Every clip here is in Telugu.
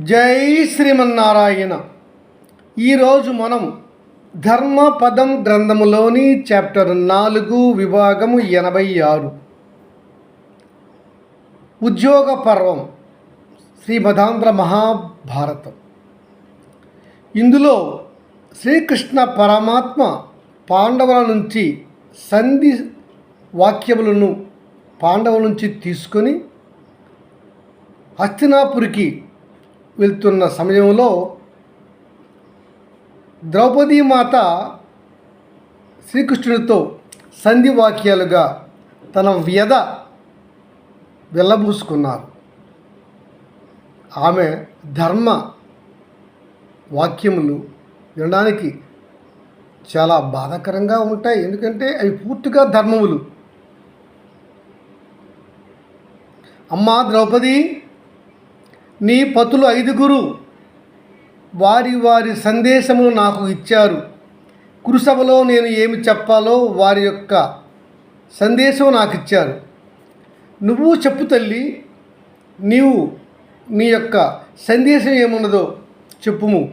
జై శ్రీమన్నారాయణ. ఈరోజు మనం ధర్మపదం గ్రంథములోని చాప్టర్ నాలుగు విభాగము ఎనభై ఆరు. ఉద్యోగ పర్వం శ్రీమదాంధ్ర మహాభారతం. ఇందులో శ్రీకృష్ణ పరమాత్మ పాండవుల నుంచి సంధి వాక్యములను పాండవుల నుంచి తీసుకొని హస్తినాపురికి వెళ్తున్న సమయంలో ద్రౌపదీ మాత శ్రీకృష్ణుడితో సంధి వాక్యాలుగా తన వ్యధ వెళ్ళబూసుకున్నారు. ఆమె ధర్మ వాక్యములు వినడానికి చాలా బాధాకరంగా ఉంటాయి. ఎందుకంటే అవి పూర్తిగా ధర్మములు. అమ్మా ద్రౌపది! నీ పతులు ఐదుగురు వారి వారి సందేశములు నాకు ఇచ్చారు. కురుసభలో నేను ఏమి చెప్పాలో వారి యొక్క సందేశం నాకు ఇచ్చారు నువ్వు చెప్పు తల్లి నీవు నీ యొక్క సందేశం ఏమున్నదో చెప్పుము.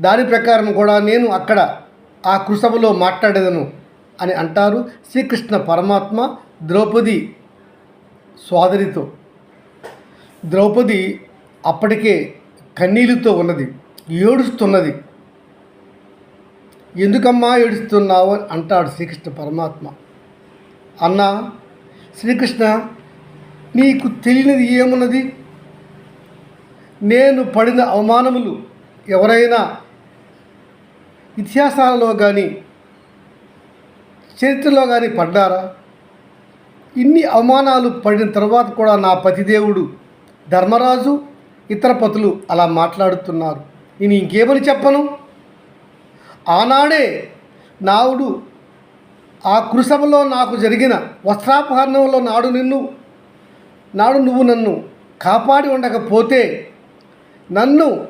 దాని ప్రకారం కూడా నేను అక్కడ ఆ కృసభలో మాట్లాడేదను అని అంటారు శ్రీకృష్ణ పరమాత్మ ద్రౌపది సోదరితో. ద్రౌపది అప్పటికే కన్నీళ్ళతో ఉన్నది ఏడుస్తున్నది. ఎందుకమ్మా ఏడుస్తున్నావు? అని అంటాడు శ్రీకృష్ణ పరమాత్మ. అన్నా శ్రీకృష్ణ నీకు తెలియనిది ఏమున్నది? నేను పడిన అవమానములు ఎవరైనా ఇతిహాసాలలో కానీ చరిత్రలో కానీ పడ్డారా? ఇన్ని అవమానాలు పడిన తర్వాత కూడా నా పతిదేవుడు ధర్మరాజు ఇతర పతులు అలా మాట్లాడుతున్నారు. నేను ఇంకేమని చెప్పను? ఆనాడే నావుడు ఆ కృషభలో నాకు జరిగిన వస్త్రాపహరణంలో నాడు నిన్ను నాడు నువ్వు నన్ను కాపాడి ఉండకపోతే నన్ను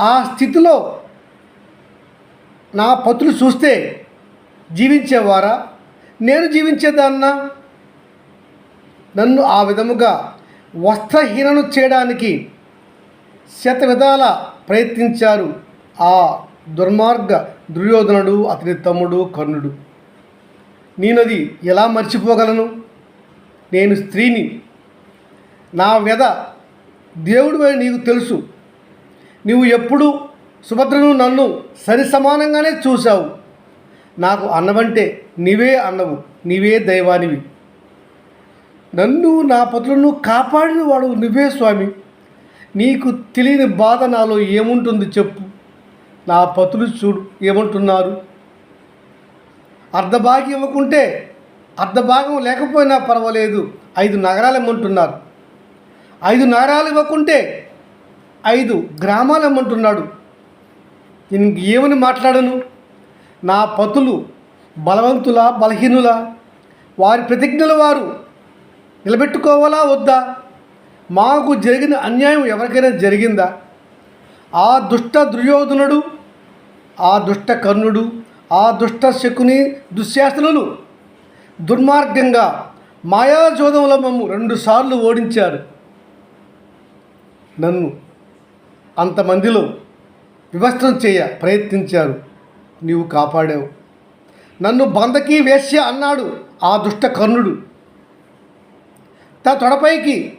ఆ స్థితిలో నా పతులు చూస్తే జీవించేవారా? నేను జీవించేదాన్నా? నన్ను ఆ విధముగా వస్త్రహీనను చేయడానికి శత విధాల ప్రయత్నించారు ఆ దుర్మార్గ దుర్యోధనుడు అతని తమ్ముడు కర్ణుడు. నేనది ఎలా మర్చిపోగలను? నేను స్త్రీని. నా వ్యధ దేవుడు నీకు తెలుసు. నీవు ఎప్పుడు సుభద్రను నన్ను సరి సమానంగానే చూశావు. నాకు అన్నవంటే నీవే అన్నవు నీవే దైవానివి. నన్ను నా పతులను కాపాడిన వాడు నువ్వే స్వామి. నీకు తెలియని బాధ నాలో ఏముంటుంది చెప్పు. నా పతులు చూడు ఏమంటున్నారు? అర్ధభాగం ఇవ్వకుంటే అర్ధభాగం లేకపోయినా పర్వాలేదు. ఐదు నగరాలు ఇమ్మంటున్నారు. ఐదు నగరాలు ఇవ్వకుంటే ఐదు గ్రామాలు ఇమ్మంటున్నాడు. నేను ఏమని మాట్లాడను? నా పతులు బలవంతుల బలహీనుల? వారి ప్రతిజ్ఞల వారు నిలబెట్టుకోవాలా వద్దా? మాకు జరిగిన అన్యాయం ఎవరికైనా జరిగిందా? ఆ దుష్ట దుర్యోధనుడు ఆ దుష్ట కర్ణుడు ఆ దుష్ట శకుని దుశ్శాసనులు దుర్మార్గంగా మాయాజోదంలో మమ్ము రెండుసార్లు ఓడించారు. నన్ను అంతమందిలో వివస్త్రం చేయ ప్రయత్నించారు. నీవు కాపాడావు. నన్ను బందకి వేశ్య అన్నాడు ఆ దుష్ట కర్ణుడు. తన తొడపైకి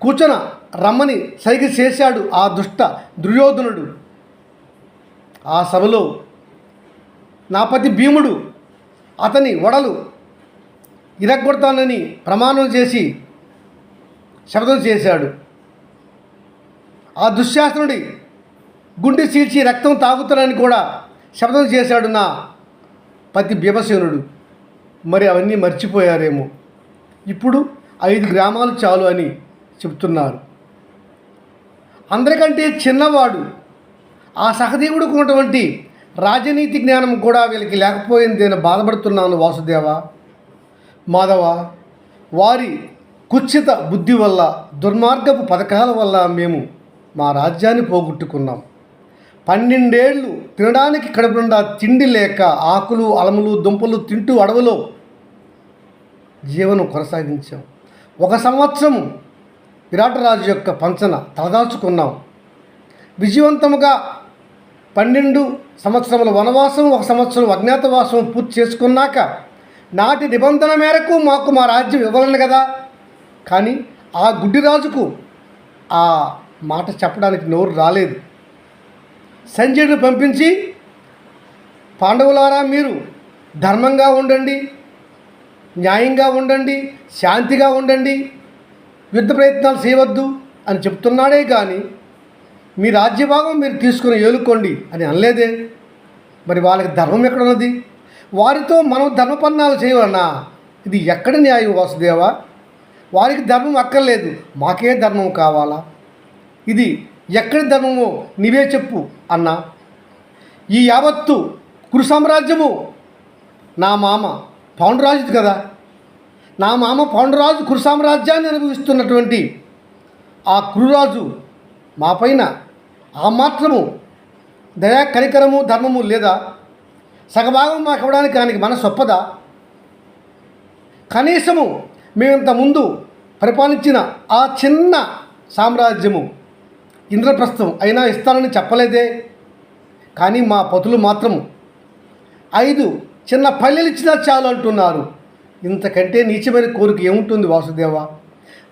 కూర్చొన రమ్మని సైగ చేశాడు ఆ దుష్ట దుర్యోధనుడు. ఆ సభలో నాపతి భీముడు అతని వడలు ఇరగొడతానని ప్రమాణం చేసి శబ్దం చేశాడు. ఆ దుశ్శాసనుడి గుండె చీల్చి రక్తం తాగుతానని కూడా శబ్దం చేశాడు నా పతి భీమసేనుడు. మరి అవన్నీ మర్చిపోయారేమో. ఇప్పుడు ఐదు గ్రామాలు చాలు అని చెప్తున్నారు. అందరికంటే చిన్నవాడు ఆ సహదేవుడికి ఉన్నటువంటి రాజనీతి జ్ఞానం కూడా వీళ్ళకి లేకపోయింది నేను బాధపడుతున్నాను వాసుదేవ. మాధవ వారి కుచ్చిత బుద్ధి వల్ల దుర్మార్గపు పథకాల వల్ల మేము మా రాజ్యాన్ని పోగొట్టుకున్నాం. పన్నెండేళ్ళు తినడానికి కడుపు నిండా తిండి లేక ఆకులు అలములు దుంపలు తింటూ అడవిలో జీవనం కొనసాగించాం. ఒక సంవత్సరం విరాటరాజు యొక్క పంచన తలదాచుకున్నాం విజయవంతముగా పన్నెండు సంవత్సరముల వనవాసం ఒక సంవత్సరం అజ్ఞాతవాసం పూర్తి చేసుకున్నాక నాటి నిబంధన మేరకు మాకు మా రాజ్యం ఇవ్వలేను కదా? కానీ ఆ గుడ్డిరాజుకు ఆ మాట చెప్పడానికి నోరు రాలేదు. సంజయుడు పంపించి పాండవులారా మీరు ధర్మంగా ఉండండి. న్యాయంగా ఉండండి శాంతిగా ఉండండి యుద్ధ ప్రయత్నాలు చేయవద్దు అని చెప్తున్నాడే కానీ మీ రాజ్యభాగం మీరు తీసుకుని ఏలుకోండి అని అనలేదే. మరి వాళ్ళకి ధర్మం ఎక్కడ ఉన్నది వారితో మనం ధర్మపన్నాలు చేయవలనా? ఇది ఎక్కడ న్యాయం వాసుదేవా? వారికి ధర్మం అక్కర్లేదు మాకే ధర్మం కావాలా? ఇది ఎక్కడి ధర్మమో నీవే చెప్పు అన్నా. ఈ యావత్తు కురు సామ్రాజ్యము నా మామ పౌండరాజుది కదా. నా మామ పౌండరాజు కురు సామ్రాజ్యాన్ని అనుభవిస్తున్నటువంటి ఆ కురురాజు మా పైన ఆ మాత్రము దయా కనికరము ధర్మము లేదా సగభాగం మాకు ఇవ్వడానికి ఆయనకి మనసు ఒప్పదా? కనీసము మేమింత ముందు పరిపాలించిన ఆ చిన్న సామ్రాజ్యము ఇంద్రప్రస్థం అయినా ఇస్తానని చెప్పలేదే. కానీ మా పతులు మాత్రం ఐదు చిన్న పల్లెలు ఇచ్చినా చాలు అంటున్నారు. ఇంతకంటే నీచమైన కోరిక ఏముంటుంది వాసుదేవ?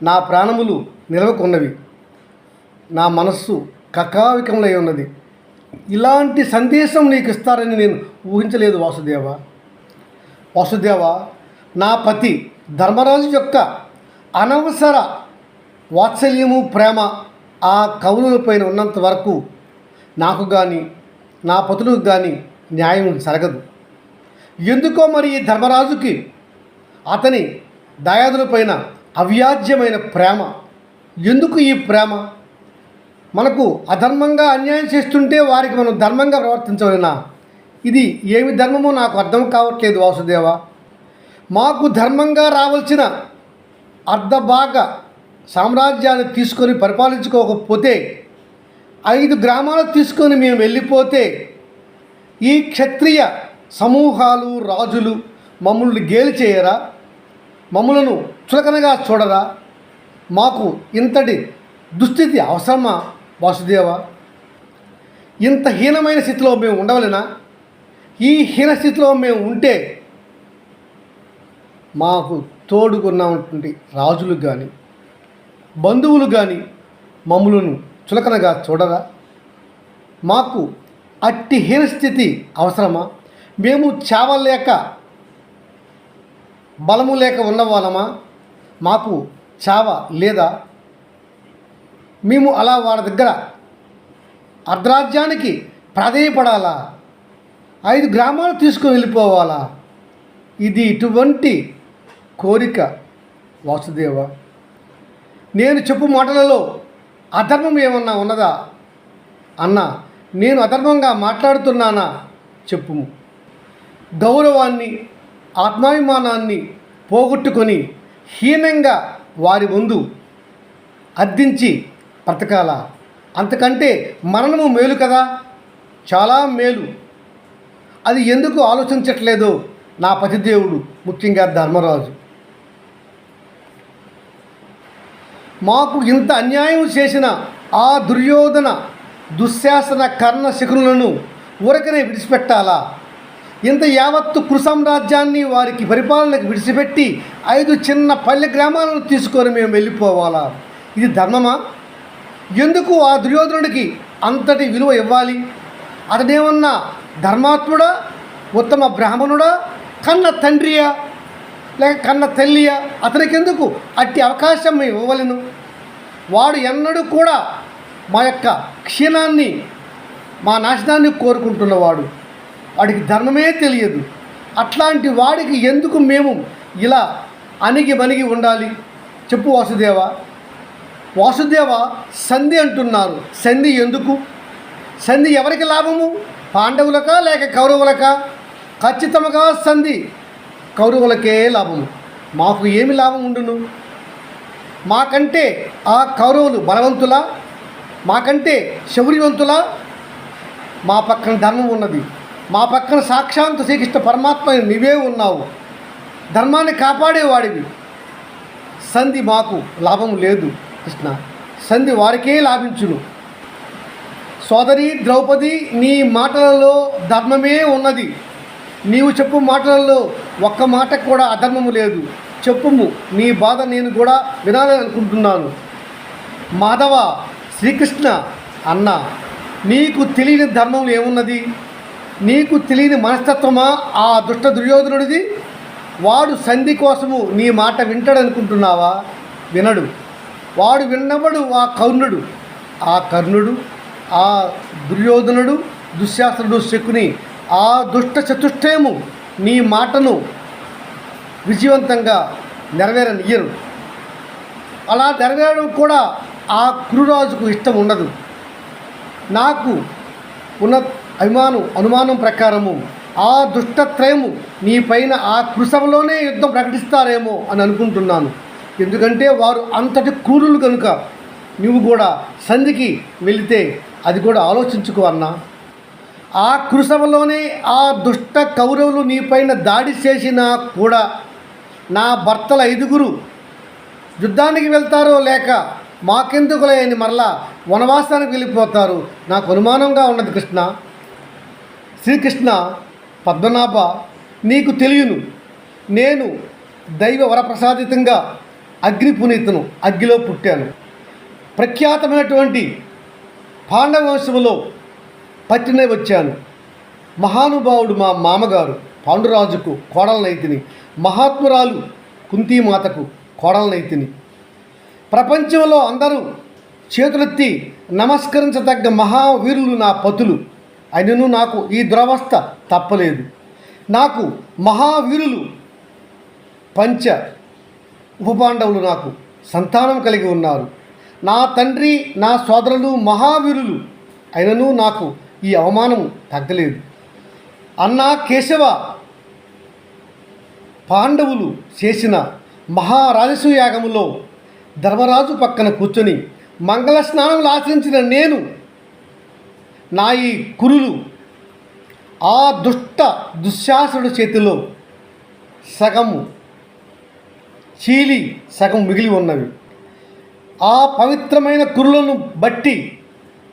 నా ప్రాణములు నిలవకున్నవి. నా మనస్సు కకావికములై ఉన్నది. ఇలాంటి సందేశం నీకు ఇస్తారని నేను ఊహించలేదు వాసుదేవ. వాసుదేవ నా పతి ధర్మరాజు యొక్క అనవసర వాత్సల్యము ప్రేమ ఆ కవులపైన ఉన్నంత వరకు నాకు కానీ నా పతులకు కానీ న్యాయం జరగదు. ఎందుకో మరి ఈ ధర్మరాజుకి? అతని దయాదులపైన అవ్యాజ్యమైన ప్రేమ. ఎందుకు ఈ ప్రేమ? మనకు అధర్మంగా అన్యాయం చేస్తుంటే వారికి మనం ధర్మంగా ప్రవర్తించవలనా? ఇది ఏమి ధర్మమో నాకు అర్థం కావట్లేదు వాసుదేవ. మాకు ధర్మంగా రావాల్సిన అర్ధభాగ సామ్రాజ్యాన్ని తీసుకొని పరిపాలించుకోకపోతే ఐదు గ్రామాలు తీసుకొని మేము వెళ్ళిపోతే ఈ క్షత్రియ సమూహాలు రాజులు మమ్మల్ని గేలి చేయరా మమ్మలను చులకనగా చూడరా? మాకు ఇంతటి దుస్థితి అవసరమా వాసుదేవ? ఇంత హీనమైన స్థితిలో మేము ఉండవలెనా? ఈ హీన స్థితిలో మేము ఉంటే మాకు తోడుకున్నటువంటి రాజులు కానీ బంధువులు కానీ మమ్ములను చులకనగా చూడరా? మాకు అట్టి హీనస్థితి అవసరమా? మేము చావలేక బలము లేక ఉన్నవాళ్ళమా? మాకు చావ లేదా? మేము అలా వారి దగ్గర అర్ధరాజ్యానికి ప్రాధేయపడాలా? ఐదు గ్రామాలు తీసుకుని వెళ్ళిపోవాలా? ఇది ఇటువంటి కోరిక వాసుదేవ. నేను చెప్పు మాటలలో అధర్మం ఏమన్నా ఉన్నదా? అన్న నేను అధర్మంగా మాట్లాడుతున్నానా? చెప్పుము. గౌరవాన్ని ఆత్మాభిమానాన్ని పోగొట్టుకొని హీనంగా వారి ముందు అర్థించి బ్రతకాల. అంతకంటే మరణము మేలు కదా? చాలా మేలు. అది ఎందుకు ఆలోచించట్లేదో నా పతిదేవుడు ముఖ్యంగా ధర్మరాజు. మాకు ఇంత అన్యాయం చేసిన ఆ దుర్యోధన దుశ్శాసన కర్ణ శిఖరులను ఊరకనే విడిచిపెట్టాలా? ఇంత యావత్తు కృసామ్రాజ్యాన్ని వారికి పరిపాలనకు విడిచిపెట్టి ఐదు చిన్న పల్లె గ్రామాలను తీసుకొని మేము వెళ్ళిపోవాలా? ఇది ధర్మమా? ఎందుకు ఆ దుర్యోధనుడికి అంతటి విలువ ఇవ్వాలి? అతడేమన్నా ధర్మాత్ముడా? ఉత్తమ బ్రాహ్మణుడా? కన్న తండ్రియా? లేక కన్న తల్లియా? అతనికి ఎందుకు అట్టి అవకాశం మేము ఇవ్వలేను వాడు ఎన్నడూ కూడా మా యొక్క క్షీణాన్ని మా నాశనాన్ని కోరుకుంటున్నవాడు. వాడికి ధర్మమే తెలియదు. అట్లాంటి వాడికి ఎందుకు మేము ఇలా అణిగి మణిగి ఉండాలి? చెప్పు వాసుదేవ. వాసుదేవ సంధి అంటున్నారు. సంధి ఎందుకు? సంధి ఎవరికి లాభము? పాండవులకా లేక కౌరవులకా? ఖచ్చితంగా సంధి కౌరవులకే లాభము. మాకు ఏమి లాభం ఉండును? మాకంటే ఆ కౌరవులు బలవంతులా? మాకంటే శౌర్యవంతులా? మా పక్కన ధర్మం ఉన్నది. మా పక్కన సాక్షాంత శ్రీకృష్ణ పరమాత్మ నీవే ఉన్నావు. ధర్మాన్ని కాపాడేవాడివి. సంధి మాకు లాభం లేదు కృష్ణ. సంధి వారికే లాభించును. సోదరి ద్రౌపది నీ మాటలలో ధర్మమే ఉన్నది. నీవు చెప్పు మాటలలో ఒక్క మాట కూడా అధర్మము లేదు. చెప్పుము నీ బాధ నేను కూడా వినాలని అనుకుంటున్నాను. మాధవ శ్రీకృష్ణ అన్న నీకు తెలియని ధర్మం ఏమున్నది? నీకు తెలియని మనస్తత్వమా? ఆ దుష్ట దుర్యోధనుడిది? వాడు సంధి కోసము నీ మాట వింటాడనుకుంటున్నావా? వినడు. వాడు విన్నవడు ఆ కర్ణుడు. ఆ కర్ణుడు ఆ దుర్యోధనుడు దుశ్శాస్త్రుడు శకుని ఆ దుష్ట చతుష్టయము నీ మాటను విజయవంతంగా నెరవేరనియ్యరు. అలా నెరవేరడం కూడా ఆ కురురాజుకు ఇష్టం ఉండదు నాకు ఉన్న అభిమానం అనుమానం ప్రకారము ఆ దుష్టత్రయము నీ పైన ఆ కృషంలోనే యుద్ధం ప్రకటిస్తారేమో అని అనుకుంటున్నాను. ఎందుకంటే వారు అంతటి క్రూరులు కనుక నువ్వు కూడా సంధికి వెళితే అది కూడా ఆలోచించుకో అన్నా. ఆ కృషంలోనే ఆ దుష్ట కౌరవులు నీపైన దాడి చేసినా కూడా నా భర్తల ఐదుగురు యుద్ధానికి వెళ్తారో లేక మాకెందుకులే అని మరలా వనవాసానికి వెళ్ళిపోతారు. నాకు అనుమానంగా ఉన్నది కృష్ణ. శ్రీకృష్ణ పద్మనాభ నీకు తెలియను. నేను దైవ వరప్రసాదితంగా అగ్ని పునీతను అగ్గిలో పుట్టాను. ప్రఖ్యాతమైనటువంటి పాండవ వంశములో పట్టినే వచ్చాను. మహానుభావుడు మా మామగారు పాండురాజుకు కోడలనైతిని మహాత్మురాలు కుంతీమాతకు కోడలనైతిని. ప్రపంచంలో అందరూ చేతులెత్తి నమస్కరించదగ్గ మహావీరులు నా పతులు. అయినను నాకు ఈ దురవస్థ తప్పలేదు. నాకు మహావీరులు పంచ ఉపపాండవులు నాకు సంతానం కలిగి ఉన్నారు. నా తండ్రి నా సోదరులు మహావీరులు అయినను నాకు ఈ అవమానం తగ్గలేదు. అన్నా కేశవ పాండవులు చేసిన మహారాజసు యాగములో ధర్మరాజు పక్కన కూర్చొని మంగళ స్నానములు ఆచరించిన నేను నా ఈ కురులు ఆ దుష్ట దుశ్శాసుడు చేతిలో సగము చీలి సగం మిగిలి ఉన్నవి. ఆ పవిత్రమైన కురులను బట్టి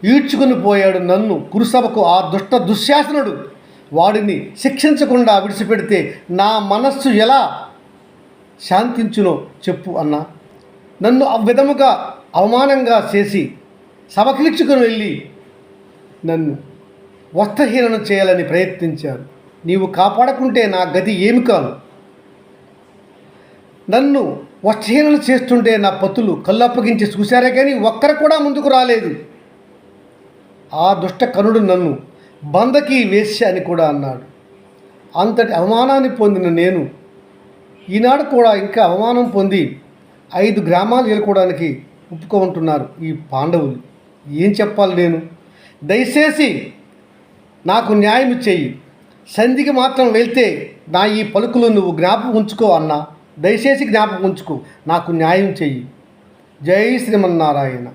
ఈడ్చుకుని పోయాడు నన్ను. కురుసభకు ఆ దుష్ట దుశ్శాసనుడు వాడిని శిక్షించకుండా విడిచిపెడితే నా మనస్సు ఎలా శాంతించునో చెప్పు అన్న. నన్ను ఆ విధముగా అవమానంగా చేసి సభకీడ్చుకుని వెళ్ళి నన్ను వస్త్రహీనం చేయాలని ప్రయత్నించారు. నీవు కాపాడకుంటే నా గతి ఏమి కాదు. నన్ను వస్త్రహీనం చేస్తుంటే నా పతులు కళ్ళు అప్పగించి చూశారే కానీ ఒక్కరు కూడా ముందుకు రాలేదు. ఆ దుష్ట కనుడు నన్ను బందకి వేశ్య అని కూడా అన్నాడు. అంతటి అవమానాన్ని పొందిన నేను ఈనాడు కూడా ఇంకా అవమానం పొంది ఐదు గ్రామాలు ఏలుకోవడానికి ఒప్పుకుంటున్నారు ఈ పాండవులు. ఏం చెప్పాలి నేను? దయచేసి నాకు న్యాయం చెయ్యి సంధికి మాత్రం వెళ్తే నా ఈ పలుకులు నువ్వు జ్ఞాపకం ఉంచుకో అన్నా. దయచేసి జ్ఞాపకం ఉంచుకో. నాకు న్యాయం చెయ్యి జై శ్రీమన్నారాయణ.